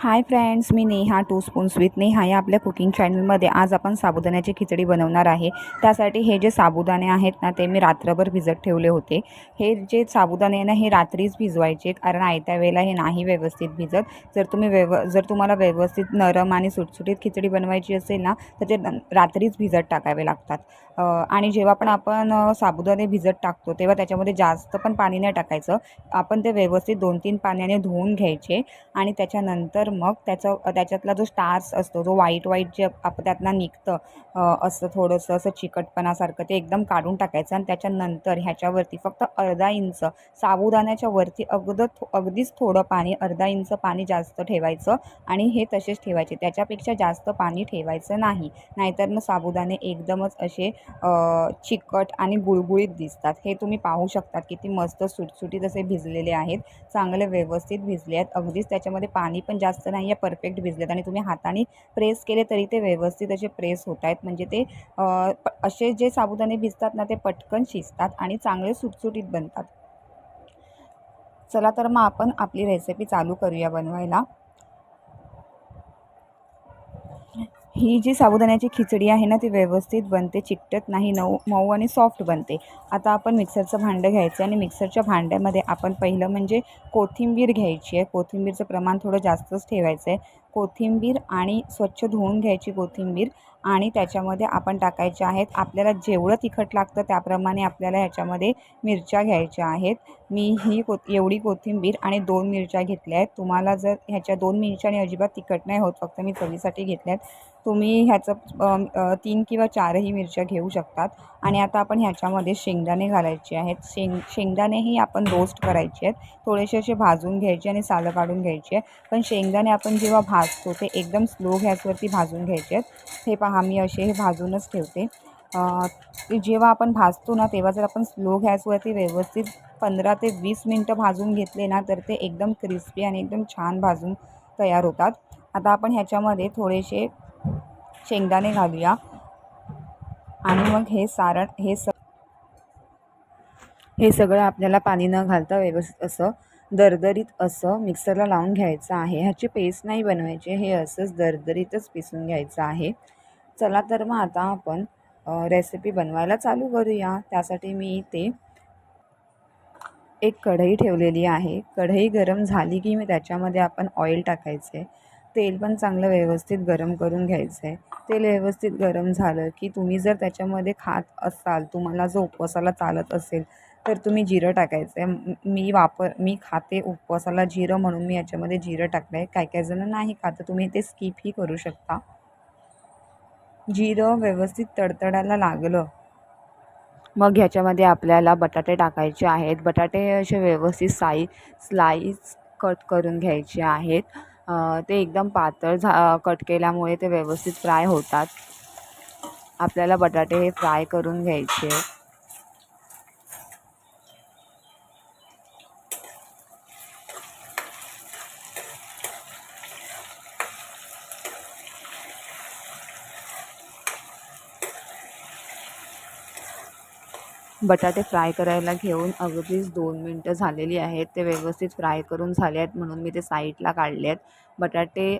High friends me Neha two spoons with Neha या आपल्या cooking चॅनलमध्ये आज आपण साबुदाण्याची खिचडी बनवणार आहे. त्यासाठी हे जे साबुदाणे आहेत ना ते मी रात्रभर भिजत ठेवले होते. हे जे साबुदाणे आहे ना हे रात्रीच भिजवायचे कारण आयत्या वेळेला हे नाही व्यवस्थित भिजत. जर तुम्ही व्यव जर तुम्हाला व्यवस्थित नरम आणि सुटसुटीत खिचडी बनवायची असेल ना तर ते रात्रीच भिजत टाकावे लागतात. आणि जेव्हा पण आपण साबुदाणे भिजत टाकतो तेव्हा त्याच्यामध्ये जास्त पण पाणी नाही टाकायचं. आपण ते व्यवस्थित दोन तीन पाण्याने धुवून घ्यायचे आणि त्याच्यानंतर मग त्याचं त्याच्यातला जो स्टार्स असतो जो व्हाईट व्हाईट जे आप त्यातनं निघतं असं थोडंसं असं चिकटपणासारखं ते एकदम काढून टाकायचं आणि त्याच्यानंतर ह्याच्यावरती फक्त अर्धा इंच साबुदाण्याच्या वरती अगद अगदीच थोडं पाणी अर्धा इंच पाणी जास्त ठेवायचं आणि हे तसेच ठेवायचे. त्याच्यापेक्षा जास्त पाणी ठेवायचं नाही. नाहीतर मग साबुदाणे एकदमच असे चिकट आणि गुळगुळीत दिसतात. हे तुम्ही पाहू शकतात किती मस्त सुटसुटीत असे भिजलेले आहेत. चांगले व्यवस्थित भिजले आहेत. अगदीच त्याच्यामध्ये पाणी पण जास्त नाही आहे परफेक्ट भिजलेत आणि तुम्ही हाताने प्रेस केले तरी ते व्यवस्थित असे प्रेस होत आहेत. म्हणजे ते असे जे साबुदाणे भिजतात ना ते पटकन शिजतात आणि चांगले सुटसुटीत बनतात. चला तर मग आपण आपली रेसिपी चालू करूया बनवायला. ही जी साबुदाण्याची खिचडी आहे ना ती व्यवस्थित बनते चिकटत नाही नऊ मऊ आणि सॉफ्ट बनते. आता आपण मिक्सरचं भांडं घ्यायचं आणि मिक्सरच्या भांड्यामध्ये आपण पहिलं म्हणजे कोथिंबीर घ्यायची आहे. कोथिंबीरचं प्रमाण थोडं जास्तच ठेवायचं आहे. कोथिंबीर आणि स्वच्छ धुवून घ्यायची कोथिंबीर आणि त्याच्यामध्ये आपण टाकायचे आहेत. आपल्याला जेवढं तिखट लागतं त्याप्रमाणे आपल्याला ह्याच्यामध्ये मिरच्या घ्यायच्या आहेत. मी ही को एवढी कोथिंबीर आणि दोन मिरच्या घेतल्या आहेत. तुम्हाला जर ह्याच्या दोन मिरच्याने अजिबात तिखट नाही होत फक्त मी चवीसाठी घेतल्या आहेत. तुम्ही ह्याचं तीन किंवा चारही मिरच्या घेऊ शकतात. आणि आता आपण ह्याच्यामध्ये शेंगदाणे घालायचे आहेत. शेंग शेंगदाणेही आपण रोस्ट करायचे आहेत. थोडेसे असे भाजून घ्यायचे आणि सालं काढून घ्यायचे आहे पण शेंगदाणे आपण जेव्हा भाजतो ते एकदम स्लो गॅसवरती भाजून घ्यायचे आहेत. हे पहा मी असे हे भाजूनच ठेवते. जेव्हा आपण भाजतो ना तेव्हा जर आपण स्लो गॅसवरती व्यवस्थित पंधरा ते वीस मिनटं भाजून घेतले ना तर ते एकदम क्रिस्पी आणि एकदम छान भाजून तयार होतात. आता आपण ह्याच्यामध्ये थोडेसे शेंगदाणे घालूया. आणि मग हे सारण हे स हे सगळं आपल्याला पाणी न घालता व्यवस्थित असं दरदरीत असं मिक्सरला लावून घ्यायचं आहे. ह्याची पेस्ट नाही बनवायची हे असंच दरदरीतच पिसून घ्यायचं आहे. चला तर मग आता आपण रेसिपी बनवायला चालू करूया. त्यासाठी मी इथे एक कढई ठेवलेली आहे. कढई गरम झाली की मी त्याच्यामध्ये आपण ऑइल टाकायचं. आहे तेल पण चांगलं व्यवस्थित गरम करून घ्यायचं आहे तेल व्यवस्थित गरम झालं की तुम्ही जर त्याच्यामध्ये खात असाल तुम्हाला जो उपवासाला चालत असेल तर तुम्ही जिरं टाकायचं. आहे मी वापर मी खाते उपवासाला जिरं म्हणून मी याच्यामध्ये जिरं टाकलं आहे काही काही जणं नाही खातं तुम्ही ते स्किपही करू शकता. जिरं व्यवस्थित तडतडायला लागलं. मग ह्याच्यामध्ये आपल्याला बटाटे टाकायचे आहेत. बटाटे असे व्यवस्थित साई स्लाईस कट करून घ्यायचे आहेत. ते एकदम पातळ झा कट केल्यामुळे ते व्यवस्थित फ्राय होतात. आपल्याला बटाटे हे फ्राय करून घ्यायचे बटाटे फ्राय करायला घेऊन अगदीच दोन मिनटं झालेली आहेत. ते व्यवस्थित फ्राय करून झाले आहेत म्हणून मी ते साईडला काढले आहेत. बटाटे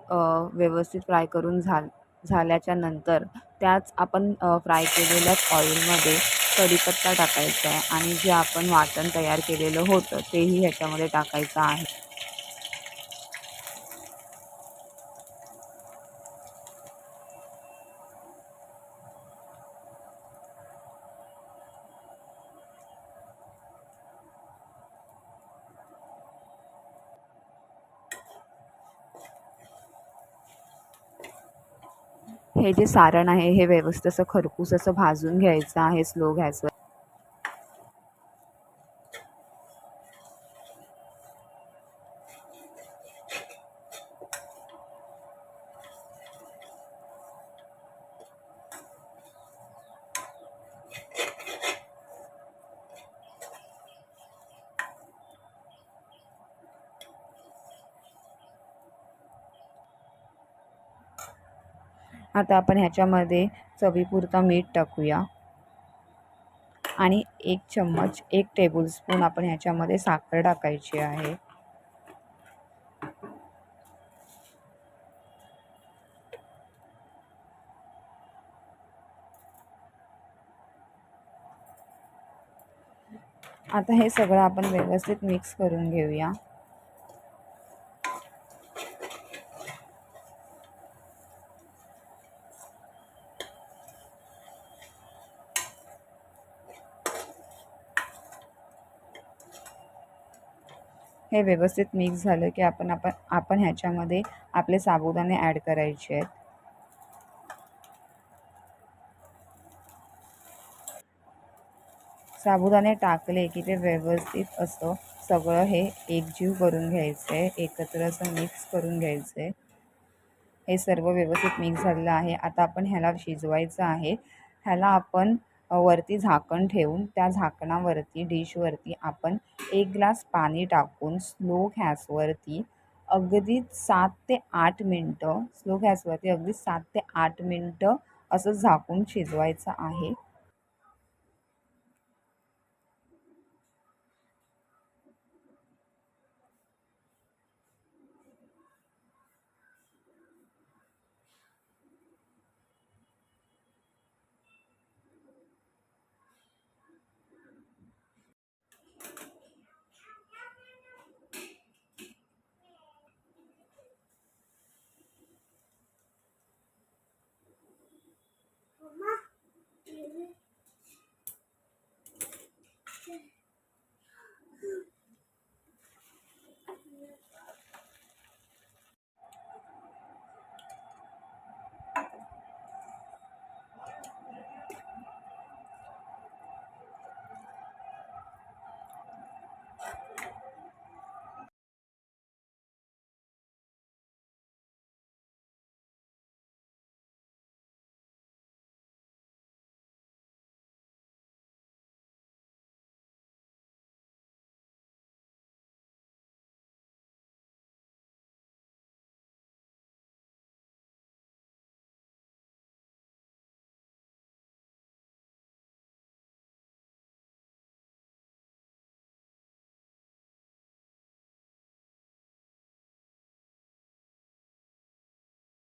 व्यवस्थित फ्राय करून झाल झाल्याच्यानंतर त्याच आपण फ्राय केलेल्याच ऑइलमध्ये कढीपत्ता टाकायचा आहे आणि जे आपण वाटण तयार केलेलं होतं तेही ह्याच्यामध्ये टाकायचं आहे. हे जे सारण आहे हे व्यवस्थित असं खरपूस असं भाजून घ्यायचं आहे स्लो गॅसवर. आता आपण ह्याच्यामध्ये चवीपुरता मीठ टाकूया. आणि एक चम्मच एक टेबलस्पून आपण ह्याच्यामध्ये साखर टाकायची आहे. आता हे सगळं आपण व्यवस्थित मिक्स करून घेऊया. हे व्यवस्थित मिक्स झालं की आपण आपण आपण ह्याच्यामध्ये आपले साबुदाणे ॲड करायचे आहेत. साबुदाणे टाकले की ते व्यवस्थित असं सगळं हे एकजीव करून घ्यायचं आहे एकत्र असं मिक्स करून घ्यायचं. आहे हे सर्व व्यवस्थित मिक्स झालेलं आहे. आता आपण ह्याला शिजवायचं आहे. ह्याला आपण वरती झाकण ठेवून त्या झाकणावरती डिशवरती आपण एक ग्लास पाणी टाकून स्लो गॅसवरती अगदी सात ते आठ मिनटं स्लो गॅसवरती अगदी सात ते आठ मिनटं असं झाकून शिजवायचं आहे.